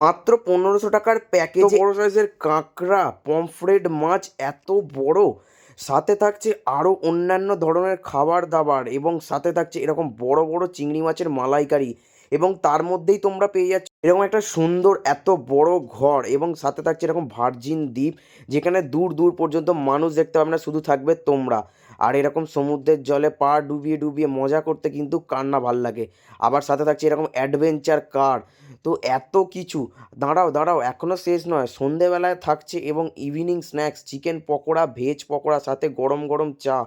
মাত্র পনেরোশো টাকার প্যাকেজ বড় সাইজের কাঁকড়া পমফ্রেড মাছ এত বড়। সাথে থাকছে আরও অন্যান্য ধরনের খাবার দাবার এবং সাথে থাকছে এরকম বড় বড় চিংড়ি মাছের মালাইকারি এবং তার মধ্যেই তোমরা পেয়ে যাচ্ছ এরকম একটা সুন্দর এত বড় ঘর এবং সাথে থাকছে এরকম ভার্জিন দ্বীপ যেখানে দূর দূর পর্যন্ত মানুষ দেখতে পাবে না, শুধু থাকবে তোমরা। আর এরকম সমুদ্রের জলে পা ডুবিয়ে ডুবিয়ে মজা করতে কিন্তু কার না ভালো লাগে। আবার সাথে থাকছে এরকম অ্যাডভেঞ্চার কার তো এত কিছু। দাঁড়াও দাঁড়াও এখনও শেষ নয়। সন্ধেবেলায় থাকছে এবং evening snacks chicken pakora veg pakora সাথে গরম গরম চা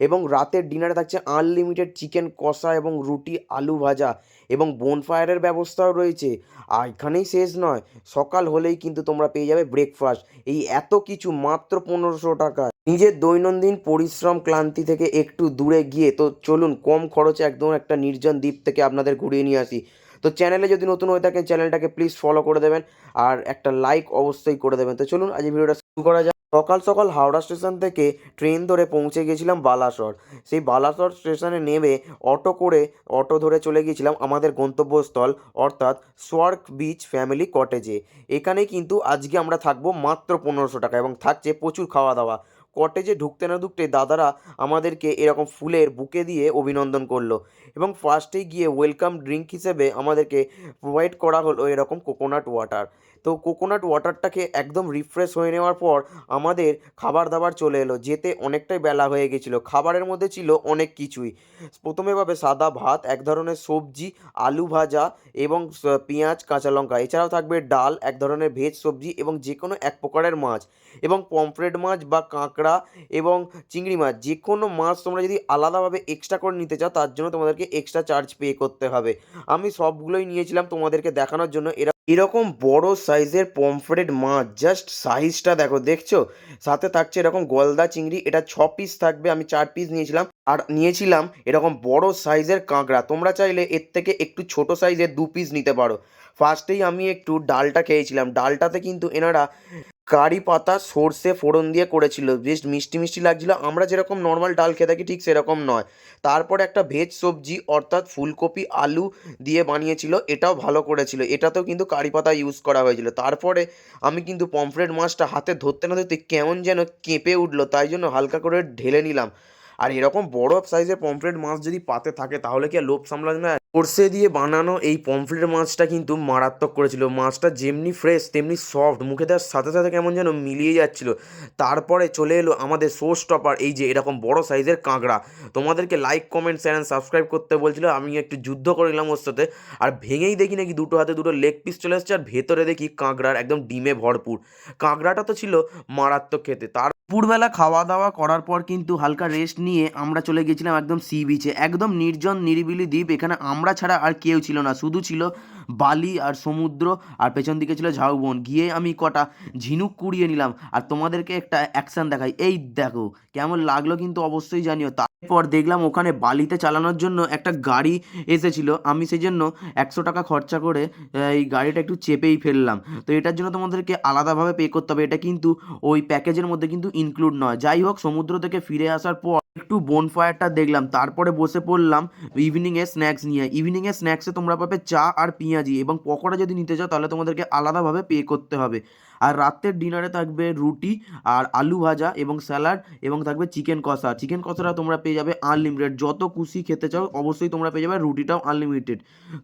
এবং রাতের ডিনারে থাকছে আনলিমিটেড চিকেন কষা এবং রুটি, আলু ভাজা এবং বোনফায়ারের ব্যবস্থাও রয়েছে। আর এখানেই শেষ নয়। সকাল হলেই কিন্তু তোমরা পেয়ে যাবে ব্রেকফাস্ট এই এত কিছু মাত্র পনেরোশো টাকা। নিজের দৈনন্দিন পরিশ্রম ক্লান্তি থেকে একটু দূরে গিয়ে তো চলুন, কম খরচে একদম একটা নির্জন দ্বীপ থেকে আপনাদের ঘুরিয়ে নিয়ে আসি। তো চ্যানেলে যদি নতুন হয়ে থাকেন চ্যানেলটাকে প্লিজ ফলো করে দেবেন আর একটা লাইক অবশ্যই করে দেবেন। তো চলুন, আজ ভিডিওটা শুরু করা যাক। সকাল সকাল হাওড়া স্টেশন থেকে ট্রেন ধরে পৌঁছে গেছিলাম বালাসর। সেই বালাসর স্টেশনে নেমে অটো করে অটো ধরে চলে গিয়েছিলাম আমাদের গন্তব্যস্থল, অর্থাৎ সোয়ার্ক বিচ ফ্যামিলি কটেজে এখানে কিন্তু আজকে আমরা থাকব মাত্র পনেরোশো টাকা এবং থাকছে প্রচুর খাওয়া দাওয়া কটেজে ঢুকতে না ঢুকতে দাদারা আমাদেরকে এরকম ফুলের বুকে দিয়ে অভিনন্দন করল এবং ফার্স্টে গিয়ে ওয়েলকাম ড্রিঙ্ক হিসেবে আমাদেরকে প্রোভাইড করা হলো এরকম কোকোনাট ওয়াটার তো কোকোনাট ওয়াটারটাকে একদম রিফ্রেশ হয়ে নেওয়ার পর আমাদের খাবার দাবার চলে এলো, যেতে অনেকটাই বেলা হয়ে গেছিল। খাবারের মধ্যে ছিল অনেক কিছুই। প্রথমে পাবে সাদা ভাত, এক ধরনের সবজি, আলু ভাজা এবং পেঁয়াজ, কাঁচা লঙ্কা। এছাড়াও থাকবে ডাল, এক ধরনের ভেজ সবজি এবং যে কোনো এক প্রকারের মাছ। এবং পমফ্রেট মাছ বা কাঁকড়া এবং চিংড়ি মাছ যে কোনো মাছ তোমরা যদি আলাদাভাবে এক্সট্রা করে নিতে চাও, তার জন্য তোমাদেরকে এক্সট্রা চার্জ পে করতে হবে। আমি সবগুলোই নিয়েছিলাম তোমাদেরকে দেখানোর জন্য। এরা এরকম বড় সাইজের পমফ্রেট মাছ জাস্ট সাইজটা দেখো, দেখছ? সাথে থাকছে এরকম গলদা চিংড়ি, এটা ছ পিস থাকবে, আমি চার পিস নিয়েছিলাম। আর নিয়েছিলাম এরকম বড় সাইজের কাঁকড়া, তোমরা চাইলে এর থেকে একটু ছোট সাইজের দু পিস নিতে পারো। ফার্স্টেই আমি একটু ডালটা খেয়েছিলাম, ডালটাতে কিন্তু এনারা কারি পাতা, সর্ষে ফোড়ন দিয়ে করেছিল। বেশ মিষ্টি মিষ্টি লাগছিল। আমরা যেরকম নর্মাল ডাল খেয়ে থাকি, ঠিক সেরকম নয়। তারপরে একটা ভেজ সবজি, অর্থাৎ ফুলকপি, আলু দিয়ে বানিয়েছিল। এটাও ভালো করেছিল। এটাতেও কিন্তু কারি পাতা ইউজ করা হয়েছিল। তারপরে আমি কিন্তু পমফ্রেট মাছটা হাতে ধরতে না ধরতে কেমন যেন কেঁপে উঠল। তাই জন্য হালকা করে ঢেলে নিলাম। আর এরকম বড় সাইজের পমফ্রেট মাছ যদি পাতে থাকে, তাহলে কি আর লোভ সামলাবে না? সর্ষে দিয়ে বানানো এই পমফ্রেট মাছটা কিন্তু মারাত্মক করেছিল। মাছটা যেমনি ফ্রেশ তেমনি সফট মুখে দেওয়ার সাথে সাথে কেমন যেন মিলিয়ে যাচ্ছিল। তারপরে চলে এলো আমাদের সোর্স টপার এই যে এরকম বড় সাইজের কাঁকড়া। তোমাদেরকে like comment share and subscribe করতে বলছিল, আমি একটু যুদ্ধ করে নিলাম ওর সাথে। আর ভেঙেই দেখি নাকি দুটো হাতে দুটো লেগ পিস চলে এসছে, আর ভেতরে দেখি কাঁকড়ার একদম ডিমে ভরপুর। কাঁকড়াটা তো ছিল মারাত্মক খেতে। তার দুপুরবেলা খাওয়া দাওয়া করার পর কিন্তু হালকা রেস্ট নিয়ে আমরা চলে গেছিলাম একদম সি বিচে একদম নির্জন, নিরিবিলি দ্বীপ। এখানে আমরা ছাড়া আর কেউ ছিল না। শুধু ছিল বালি আর সমুদ্র আর পেছন দিকে ছিল ঝাউবন গিয়ে আমি কটা ঝিনুক কুড়িয়ে নিলাম। আর তোমাদেরকে একটা অ্যাকশান দেখাই। এই দেখো, কেমন লাগল কিন্তু অবশ্যই জানিও। তারপর দেখলাম ওখানে বালিতে চালানোর জন্য একটা গাড়ি এসেছিল। আমি সেই জন্য একশো টাকা খরচা করে এই গাড়িটা একটু চেপেই ফেললাম। তো এটার জন্য তোমাদেরকে আলাদাভাবে পে করতে হবে। এটা কিন্তু ওই প্যাকেজের মধ্যে কিন্তু ইনক্লুড নয়। যাই হোক, সমুদ্র থেকে ফিরে আসার পর একটু বোনফায়ারটা দেখলাম। তারপরে বসে পড়লাম ইভিনিংয়ে স্ন্যাক্স নিয়ে। ইভিনিংয়ে স্ন্যাক্সে তোমরা পাবে চা আর পেঁয়াজি এবং পকোড়া যদি নিতে চাও, তাহলে তোমাদেরকে আলাদাভাবে পে করতে হবে। আর রাতের ডিনারে থাকবে রুটি আর আলু ভাজা এবং স্যালাড এবং থাকবে চিকেন কষা। চিকেন কষাটা তোমরা পেয়ে যাবে আনলিমিটেড যত খুশি খেতে চাও, অবশ্যই তোমরা পেয়ে যাবে রুটিটাও আনলিমিটেড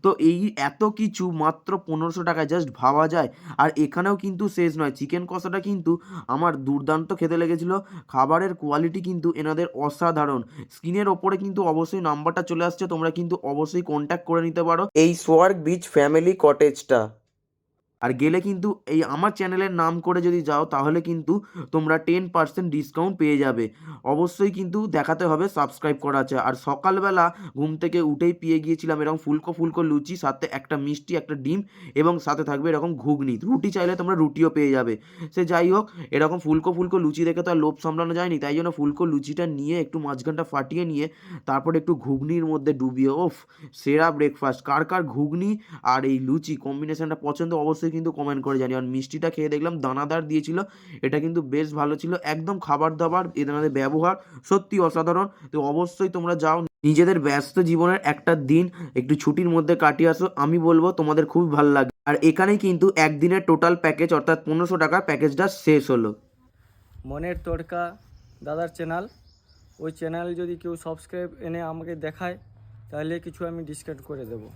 তো এই এত কিছু মাত্র পনেরোশো টাকায় জাস্ট ভাবা যায়। আর এখানেও কিন্তু শেষ নয়। চিকেন কষাটা কিন্তু আমার দুর্দান্ত খেতে লেগেছিল। খাবারের কোয়ালিটি কিন্তু এনাদের অসাধারণ। স্ক্রিনের ওপরে কিন্তু অবশ্যই নাম্বারটা চলে আসছে। তোমরা কিন্তু অবশ্যই কন্ট্যাক্ট করে নিতে পারো। এই সোয়ার্ক বিচ ফ্যামিলি কটেজটা আর গেলে কিন্তু এই আমার চ্যানেলের নাম করে যদি যাও, তাহলে কিন্তু তোমরা টেন পার্সেন্ট ডিসকাউন্ট পেয়ে যাবে। অবশ্যই কিন্তু দেখাতে হবে সাবস্ক্রাইব করা আছে। আর সকালবেলা ঘুম থেকে উঠেই পেয়ে গিয়েছিলাম এরকম ফুলকো ফুলকো লুচি, সাথে একটা মিষ্টি, একটা ডিম এবং সাথে থাকবে এরকম ঘুগনি। রুটি চাইলে তোমরা রুটিও পেয়ে যাবে। সে যাই হোক, এরকম ফুলকো ফুলকো লুচি দেখে তো আর লোভ সামলানো যায়নি, তাই জন্য ফুলকো লুচিটা নিয়ে একটু মাঝখানটা ফাটিয়ে নিয়ে তারপর একটু ঘুগনির মধ্যে ডুবিয়ে, ওফ, সেরা ব্রেকফাস্ট কার কার ঘুগনি আর এই লুচি কম্বিনেশনটা পছন্দ, অবশ্যই কিন্তু কমেন্ট করে জানি আর মিষ্টিটা খেয়ে দেখলাম দানাদার দিয়েছিল, এটা কিন্তু বেশ ভালো ছিল। একদম খাবার দাবার এদের ব্যবহার, সত্যি অসাধারণ। তো অবশ্যই তোমরা যাও, নিজেদের ব্যস্ত জীবনের একটা দিন, একটু ছুটির মধ্যে কাটিয়ে আসো। আমি বলব, তোমাদের খুবই ভালো লাগবে আর এখানেই কিন্তু একদিনের টোটাল প্যাকেজ অর্থাৎ পনেরোশো টাকার প্যাকেজটা শেষ হলো। মনের তড়কা, দাদার চ্যানেল ওই চ্যানেল যদি কেউ সাবস্ক্রাইব এনে আমাকে দেখায়, তাহলে কিছু আমি ডিসকাউন্ট করে দেবো।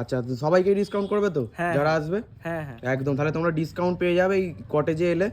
আচ্ছা তো সবাইকে ডিসকাউন্ট করবে তো? হ্যাঁ, যারা হ্যাঁ। আসবে? হ্যাঁ হ্যাঁ। একদম তাহলে তোমরা ডিসকাউন্ট পেয়ে যাবে এই কটেজে এলে।